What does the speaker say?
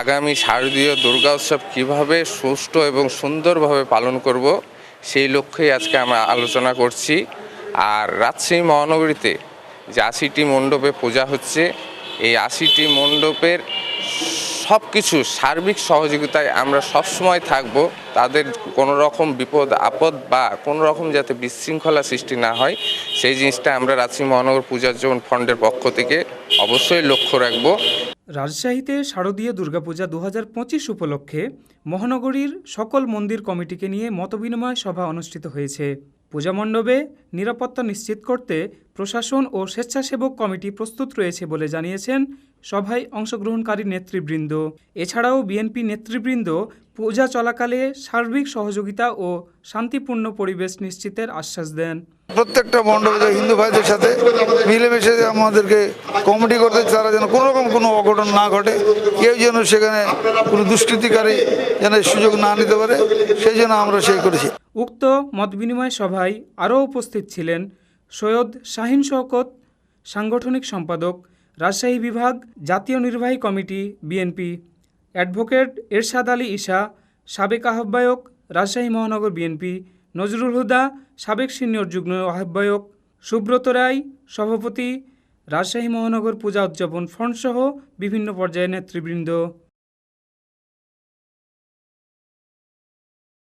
আগামী শারদীয় দুর্গা উৎসব কীভাবে সুষ্ঠু এবং সুন্দরভাবে পালন করব সেই লক্ষ্যেই আজকে আমরা আলোচনা করছি। আর রাজশাহী মহানগরীতে যে আশিটি মণ্ডপে পূজা হচ্ছে, এই আশিটি মণ্ডপের সব কিছু সার্বিক সহযোগিতায় আমরা সবসময় থাকব। তাদের কোনো রকম বিপদ, আপদ বা কোনো রকম যাতে বিশৃঙ্খলা সৃষ্টি না হয়, সেই জিনিসটা আমরা রাজশাহী মহানগর পূজার পূজার্জন ফান্ডের পক্ষ থেকে অবশ্যই লক্ষ্য রাখব। রাজশাহীতে শারদীয় দুর্গাপূজা দু হাজার পঁচিশ উপলক্ষে মহানগরীর সকল মন্দির কমিটিকে নিয়ে মতবিনিময় সভা অনুষ্ঠিত হয়েছে। পূজা মণ্ডপে নিরাপত্তা নিশ্চিত করতে প্রশাসন ও স্বেচ্ছাসেবক কমিটি প্রস্তুত রয়েছে বলে জানিয়েছেন সভায় অংশগ্রহণকারী নেতৃবৃন্দ। এছাড়াও বিএনপি নেতৃবৃন্দ পূজা চলাকালে সার্বিক সহযোগিতা ও শান্তিপূর্ণ পরিবেশ নিশ্চিতের আশ্বাস দেন। প্রত্যেকটা মণ্ডপে হিন্দু ভাইদের সাথে মিলেমিশে আমাদেরকে কমিটি করতে তারা যেন কোনো রকম কোনো অঘটন না ঘটে কেউ যেন সেখানে কোনো দুষ্কৃতিকারী যেন সুযোগ না নিতে পারে সেই জন্য আমরা সেই করেছি। উক্ত মতবিনিময় সভায় আরও উপস্থিত ছিলেন সৈয়দ শাহিন শওকত সাংগঠনিক সম্পাদক রাজশাহী বিভাগ জাতীয় নির্বাহী committee, BNP. Advocate Ershad Ali Isha, সাবেক আহ্বায়ক রাজশাহী মহানগর বিএনপি। নজরুল হুদা, সাবেক সিনিয়র যুগ্ম আহ্বায়ক। সুব্রত রায়, সভাপতি। রাজশাহী মহানগর পূজা উদযাপন ফ্রন্টসহ বিভিন্ন পর্যায়ে নেতৃবৃন্দ।